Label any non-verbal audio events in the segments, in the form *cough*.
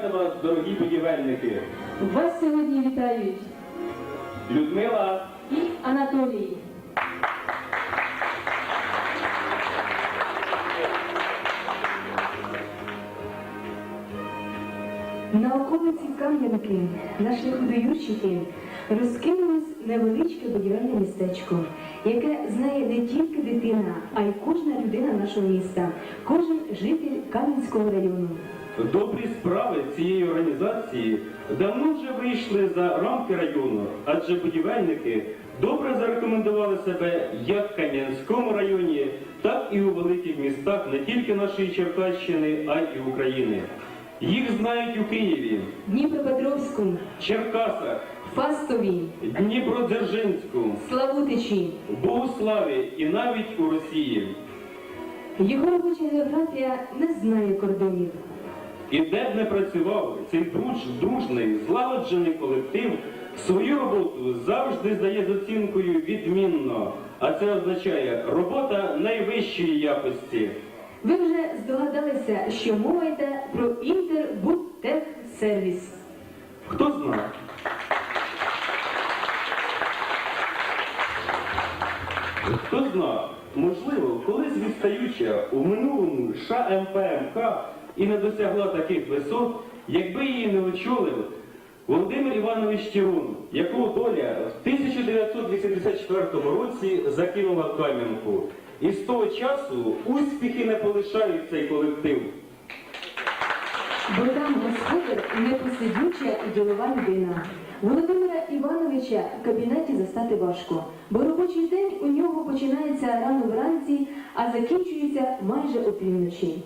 Свято вас, дорогі будівельники! Вас сьогодні вітають Людмила, і Анатолій. На околиці Кам'янки, на шляху до Юрчики, розкинулось невеличке будівельне містечко, яке знає не тільки дитина, а й кожна людина нашого міста, кожен житель Кам'янського району. Добрі справи цієї організації давно вже вийшли за рамки району, адже будівельники добре зарекомендували себе як в Кам'янському районі, так і у великих містах не тільки нашої Черкащини, а й України. Їх знають у Києві, Дніпропетровську, Черкасах, Фастові, Дніпродзержинську, Славутичі. Богославі і навіть у Росії. Його робоча географія не знає кордонів. І де б не працював цей друж, дружний, злагоджений колектив, свою роботу завжди здає з оцінкою відмінно. А це означає робота найвищої якості. Ви вже здогадалися, що мова йде про Інтербудтехсервіс. Хто знає? Хто зна, можливо, колись відстаюча у минулому ШМПМК і не досягла таких висот, якби її не очолив Володимир Іванович Тірун, якого доля в 1984 році закинула в Кам'янку. І з того часу успіхи не полишають цей колектив. Бо там господар непосидюча і ділова людина. Володимира Івановича в кабінеті застати важко, бо робочий день у нього починається рано вранці, а закінчується майже опівночі.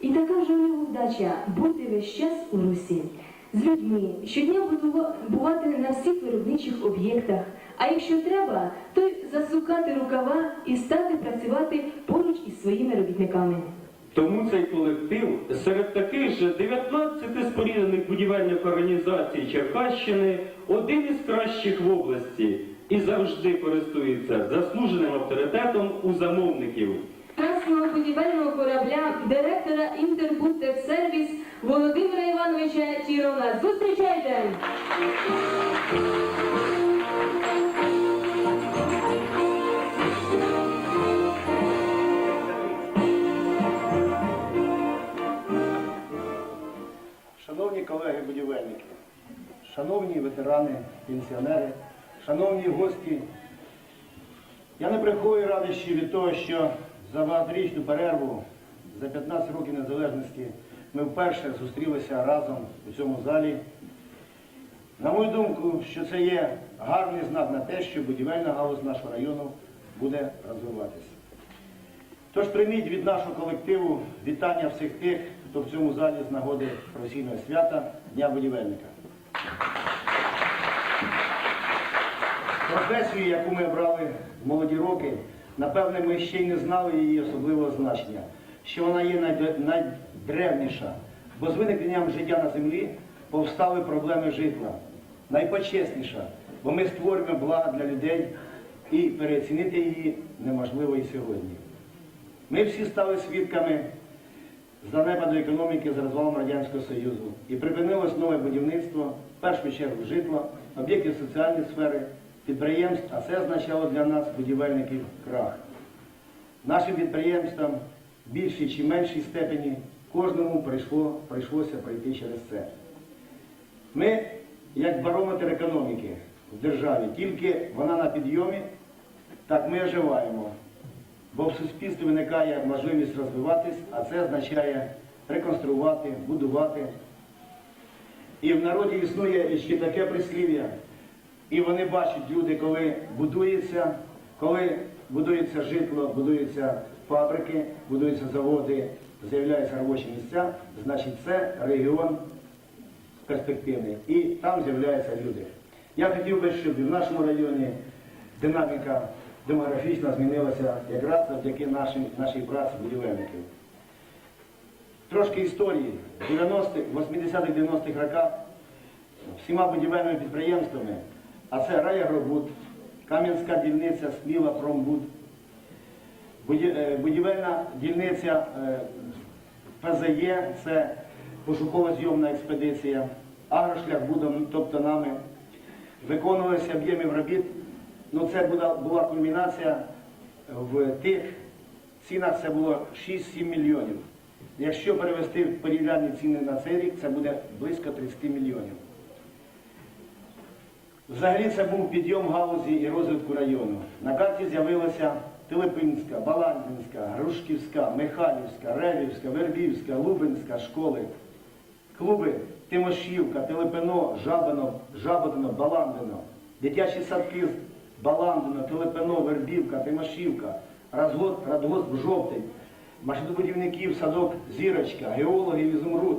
І така вже у нього вдача бути весь час у русі. З людьми щодня бувати на всіх виробничих об'єктах, а якщо треба, то й засукати рукава і стати працювати поруч із своїми робітниками. Тому цей колектив серед таких же 19 споріднених будівельних організацій Черкащини один із кращих в області і завжди користується заслуженим авторитетом у замовників. Красного будівельного корабля директора Інтербудтехсервіс Володимира Івановича Тірона. Зустрічайте! Шановні колеги-будівельники, шановні ветерани, пенсіонери, шановні гості, я не приховую радощі від того, що за багаторічну перерву, за 15 років незалежності, ми вперше зустрілися разом у цьому залі. На мою думку, що це є гарний знак на те, що будівельна галузь нашого району буде розвиватися. Тож прийміть від нашого колективу вітання всіх тих, хто в цьому залі з нагоди професійного свята Дня будівельника. Професію, яку ми обрали в молоді роки, напевне, ми ще й не знали її особливого значення, що вона є найдревніша, бо з виникненням життя на землі повстали проблеми житла. Найпочесніша, бо ми створюємо блага для людей і переоцінити її неможливо і сьогодні. Ми всі стали свідками занепаду економіки з розвалом Радянського Союзу і припинилось нове будівництво, в першу чергу житла, об'єктів соціальної сфери, підприємств, а це означало для нас, будівельників, крах. Нашим підприємствам в більшій чи меншій степені кожному прийшло, прийшлося пройти через це. Ми, як барометр економіки в державі, тільки вона на підйомі, так ми оживаємо. Бо в суспільстві виникає можливість розвиватись, а це означає реконструювати, будувати. І в народі існує ще таке прислів'я, і вони бачать люди, коли будується, коли будується житло, будуються фабрики, будуються заводи, з'являються робочі місця, значить це регіон перспективний. І там з'являються люди. Я хотів би, щоб в нашому районі динаміка демографічно змінилася якраз завдяки нашій, нашій праці будівельників. Трошки історії. В 80-х, 90-х роках всіма будівельними підприємствами, а це Райагробуд, Кам'янська дільниця, Сміла, Промбуд, е, будівельна дільниця е, ПЗЄ, це пошуково-зйомна експедиція, Агрошляхбудом, тобто нами, виконувалися об'ємів робіт. Ну, це була, кульмінація в тих цінах, це було 6-7 мільйонів. Якщо перевести в порівнянні ціни на цей рік, це буде близько 30 мільйонів. Взагалі це був підйом галузі і розвитку району. На карті з'явилася Телепинська, Баландинська, Грушківська, Михайлівська, Ревівська, Вербівська, Лубенська школи, клуби Тимошівка, Телепино, Жабино, Жаботино, Баландино, дитячі садки Баландино, Телепино, Вербівка, Тимошівка, Радгосп, Жовтень, машинобудівників, садок Зірочка, геологів Ізумруд.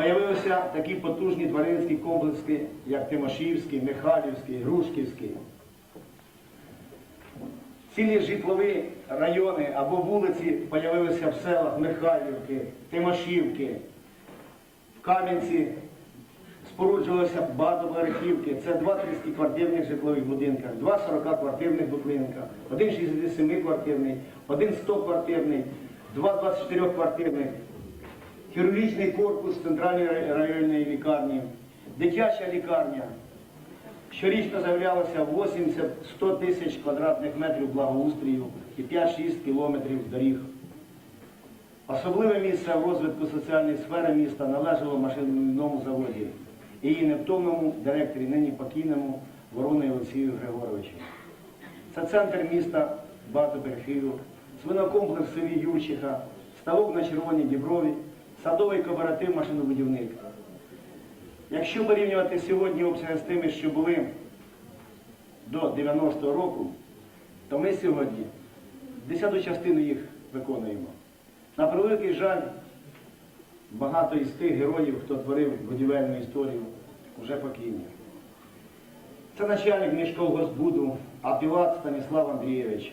Появилися такі потужні тваринські комплекси, як Тимошівський, Михайлівський, Грушківський. Цілі житлові райони або вулиці появилися в селах Михайлівки, Тимошівки, в Кам'янці споруджувалися багатоповерхівки. Це два 30-квартирних житлових будинках, два 40-квартирних будинка, один 67-квартирний, один 100-квартирний, два 24-квартирних, хірургічний корпус центральної районної лікарні, дитяча лікарня. Щорічно з'являлося 80-100 тисяч квадратних метрів благоустрію і 5-6 кілометрів доріг. Особливе місце в розвитку соціальної сфери міста належало машинному заводі і її невтомному директорі, нині покійному Ворони Олексію Григоровичу. Це центр міста багатоперфію, свинокомплекс Юрчиха, ставок на Червоній Діброві, садовий кооператив машинобудівник. Якщо порівнювати сьогодні обсяги з тими, що були до 90-го року, то ми сьогодні десяту частину їх виконуємо. На превеликий жаль, багато із тих героїв, хто творив будівельну історію, вже покійні. Це начальник міського Апілат Станіслав Андрійович,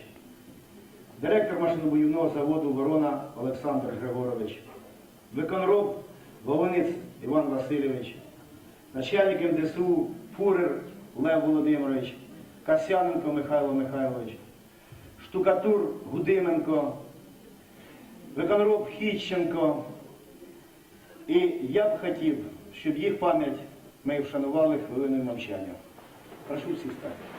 директор машинобудівного заводу Ворона Олександр Григорович, виконроб Вовинець Іван Васильович, начальник МДСУ Фурер Лев Володимирович, Касяненко Михайло Михайлович, штукатур Гудименко, виконроб Хіщенко. І я б хотів, щоб їх пам'ять ми вшанували хвилиною мовчання. Прошу всіх стати.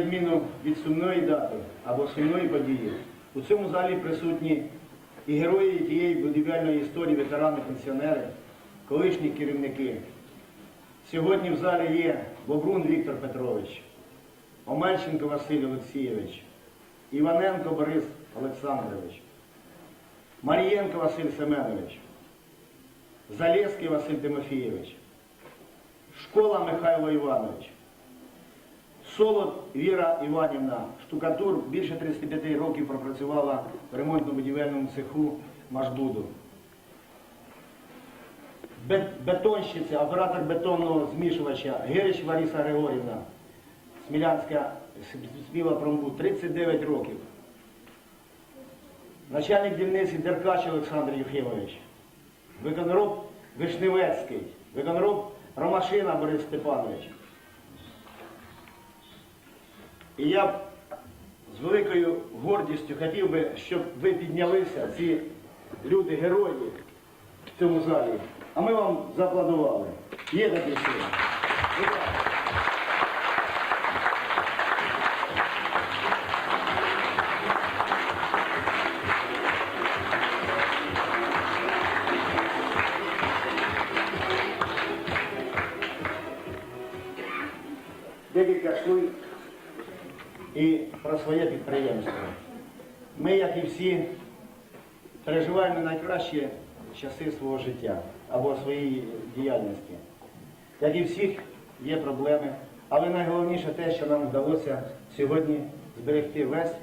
Відміну від сумної дати або сумної події, у цьому залі присутні і герої тієї будівельної історії, ветерани, пенсіонери, колишні керівники. Сьогодні в залі є Бобрун Віктор Петрович, Омельченко Василь Олексійович, Іваненко Борис Олександрович, Марієнко Василь Семенович, Залєзький Василь Тимофійович, Школа Михайло Іванович. Солод Віра Іванівна, штукатур, більше 35 років пропрацювала в ремонтно-будівельному цеху Машбуду. Бетонщиця, оператор бетонного змішувача Гирич Лариса Григорівна, Смілянська співа промбуд, 39 років. Начальник дільниці Деркач Олександр Єфімович, виконроб Вишневецький, виконроб Ромашина Борис Степанович. І я з великою гордістю хотів би, щоб ви піднялися, ці люди, герої в цьому залі. А ми вам зааплодували. Є такі сили. Декілька слів і про своє підприємство. Ми, як і всі, переживаємо найкращі часи свого життя або своєї діяльності. Як і всіх, є проблеми, але найголовніше те, що нам вдалося сьогодні зберегти весь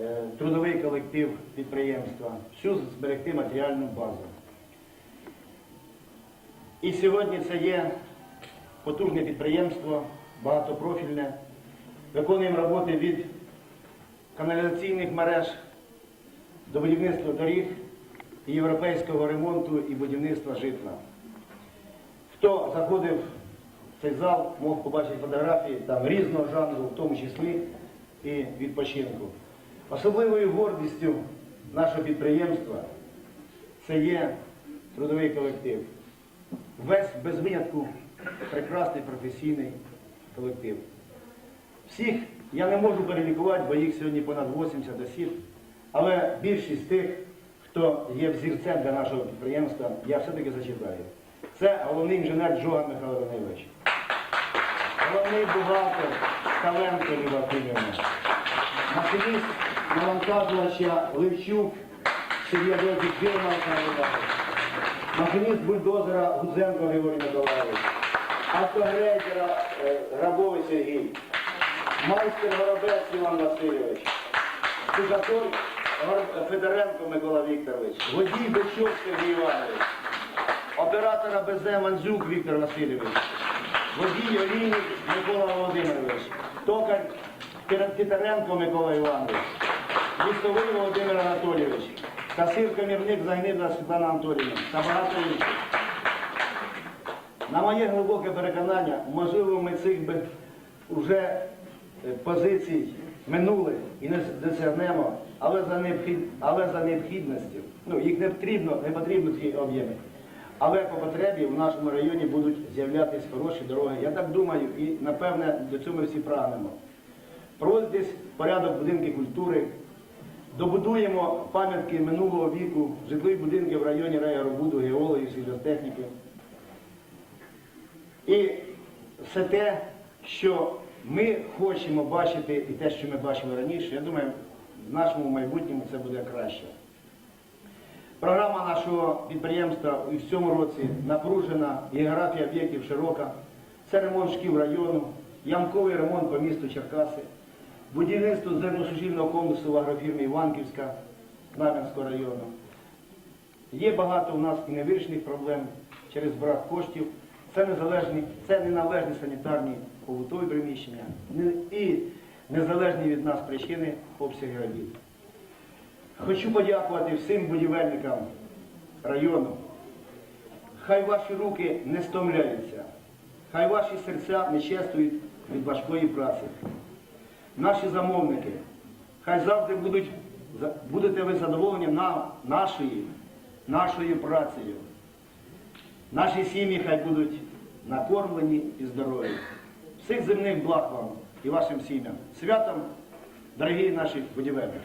е, трудовий колектив підприємства, всю зберегти матеріальну базу. І сьогодні це є потужне підприємство, багатопрофільне. Виконуємо роботи від каналізаційних мереж до будівництва доріг, і європейського ремонту і будівництва житла. Хто заходив в цей зал, мог побачити фотографії там різного жанру, в тому числі і відпочинку. Особливою гордістю нашого підприємства це є трудовий колектив. Весь без винятку прекрасний професійний колектив. Всіх. Я не можу перелікувати, бо їх сьогодні понад 80 осіб, але більшість тих, хто є взірцем для нашого підприємства, я все-таки зачитаю. Це головний інженер Джоган Михайло Данилович, головний бухгалтер Каленко Люба Кимівна, машиніст навантажувача Левчук Сергій Олександр машиніст бульдозера Гудзенко Григорій Миколаївич, автогрейдера е, Грабовий Сергій, майстер Горобець Іван Васильович, Сужатор Федоренко Микола Вікторович, водій Бичок Сергій Іванович, оператор АБЗ Мандзюк Віктор Васильович, водій Олійник Микола Володимирович, токар Титаренко Микола Іванович, лісовий Володимир Анатолійович, Касир Комірник Загнивна Світлана Анатоліївна та багато інших. На моє глибоке переконання, можливо, ми цих би вже позицій минули і не досягнемо, але за, необхід... але за необхідністю. Ну, їх не потрібно, не потрібно ці об'єми. Але по потребі в нашому районі будуть з'являтися хороші дороги. Я так думаю, і напевне до цього ми всі прагнемо. Проводитись порядок будинки культури, добудуємо пам'ятки минулого віку, житлові будинки в районі райоробуду, геологів, сільгостехніки. І все те, що ми хочемо бачити, і те, що ми бачили раніше, я думаю, в нашому майбутньому це буде краще. Програма нашого підприємства і в цьому році напружена, географія об'єктів широка. Це ремонт шкіл району, ямковий ремонт по місту Черкаси, будівництво зерносушільного комплексу в агрофірмі Іванківська Знам'янського району. Є багато у нас і невирішених проблем через брак коштів. Це незалежні, це неналежні санітарні побутові приміщення і незалежні від нас причини обсяги робіт. Хочу подякувати всім будівельникам району. Хай ваші руки не стомляються, хай ваші серця не чествують від важкої праці. Наші замовники, хай завжди будуть, будете ви задоволені на нашої, нашою працею. Наші сім'ї хай будуть накормлені і здорові. Всіх земних благ вам і вашим сім'ям. Святом, дорогі наші будівельники!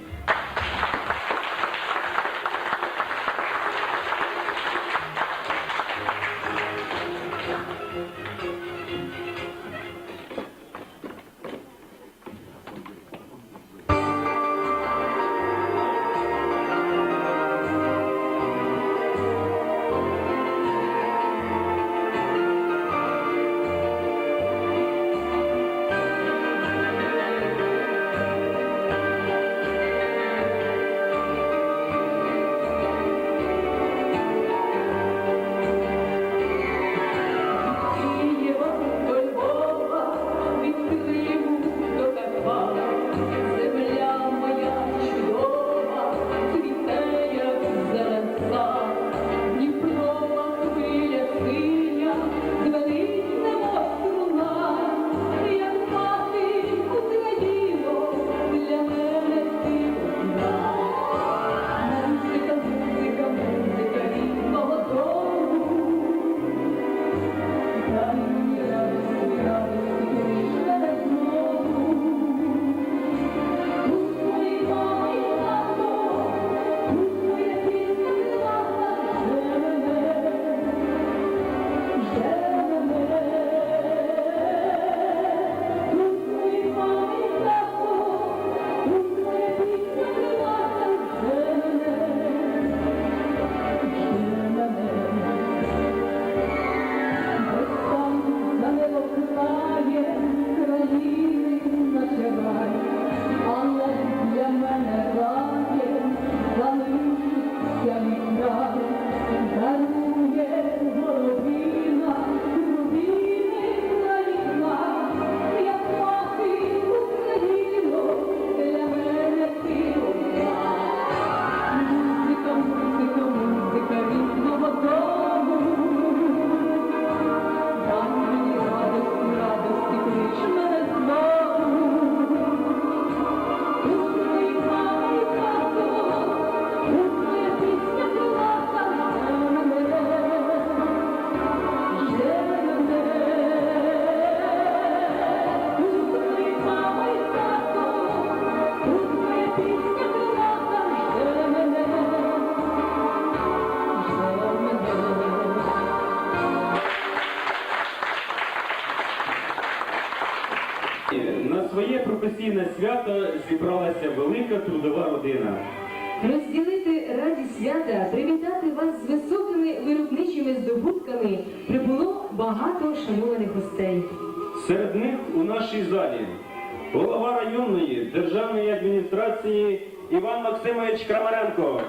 Голова районної державної адміністрації Іван Максимович Крамаренко,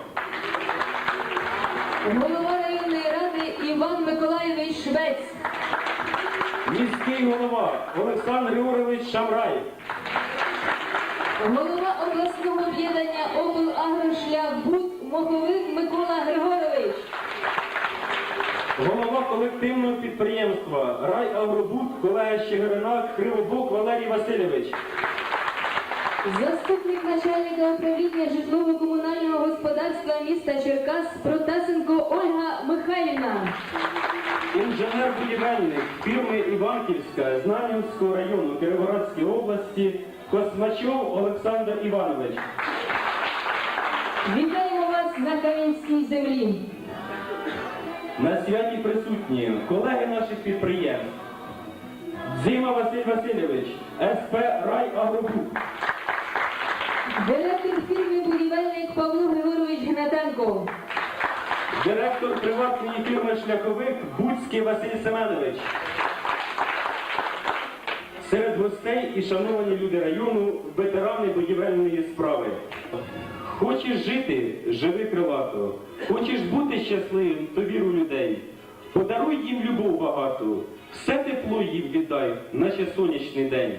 Голова районної ради Іван Миколаєвич Швець. міський голова Олександр Григорович Шамрай, Голова обласного об'єднання облагрошлях Буд Моховик Микола Григорович. Голова колективного підприємства «Райагробуд» колега Щегирина Кривобок Валерій Васильович. Заступник начальника управління житлово-комунального господарства міста Черкас Протасенко Ольга Михайлівна. Інженер-будівельник фірми Іванківська Знам'янського району Кіровоградської області Космачов Олександр Іванович. Вітаємо вас на Кам'янській землі. На святі присутні колеги наших підприємств. Зима Василь Васильович, СП Рай «Райагробуд». Директор фірми будівельник Павло Григорович Гнатенко. Директор приватної фірми Шляховик Буцький Василь Семенович. Серед гостей і шановані люди району, ветерани будівельної справи. Хочеш жити, живи крилато. Хочеш бути щасливим, то віру людей. Подаруй їм любов багату, все тепло їм віддай, наче сонячний день.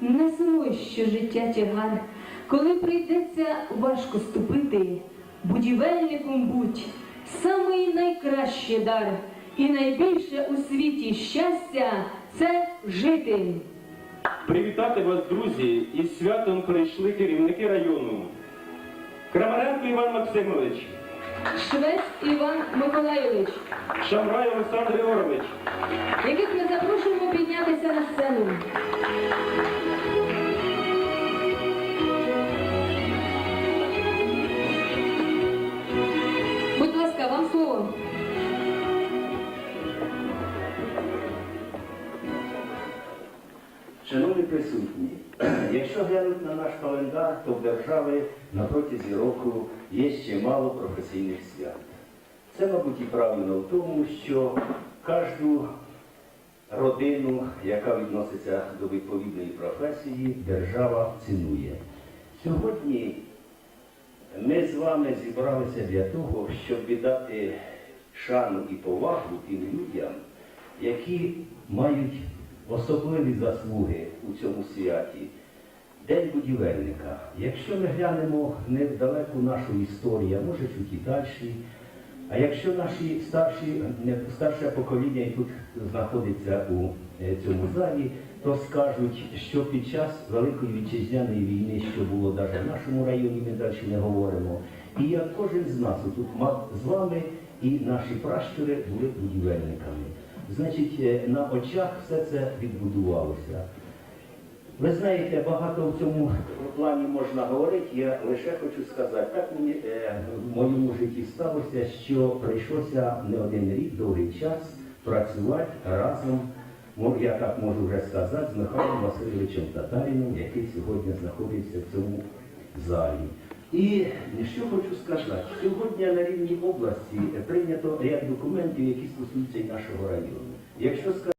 Не сумуй, що життя тягар, коли прийдеться важко ступити, будівельником будь самий найкращий дар, і найбільше у світі щастя це жити. Привітати вас, друзі, із святом прийшли керівники району. Крамаренко Іван Максимович, Швець Іван Миколайович, Шамрай Олександр Георгович, яких ми запрошуємо піднятися на сцену. Шановні присутні, *clears throat* якщо глянути на наш календар, то в держави на протязі року є ще мало професійних свят. Це, мабуть, і правильно в тому, що кожну родину, яка відноситься до відповідної професії, держава цінує. Сьогодні ми з вами зібралися для того, щоб віддати шану і повагу тим людям, які мають особливі заслуги у цьому святі. День будівельника. Якщо ми глянемо не в далеку нашу історію, а може чуть і далі, а якщо наші старші, старше покоління і тут знаходиться у е, цьому залі, то скажуть, що під час Великої вітчизняної війни, що було навіть в нашому районі, ми далі не говоримо, і як кожен з нас тут мав з вами і наші пращури були будівельниками. Значить, е, на очах все це відбудувалося. Ви знаєте, багато в цьому плані можна говорити. Я лише хочу сказати, так мені е, в моєму житті сталося, що прийшлося не один рік, довгий час працювати разом, я так можу вже сказати, з Михайлом Васильовичем Татаріном, який сьогодні знаходиться в цьому залі. І що хочу сказати, сьогодні на рівні області прийнято ряд документів, які стосуються нашого району. Якщо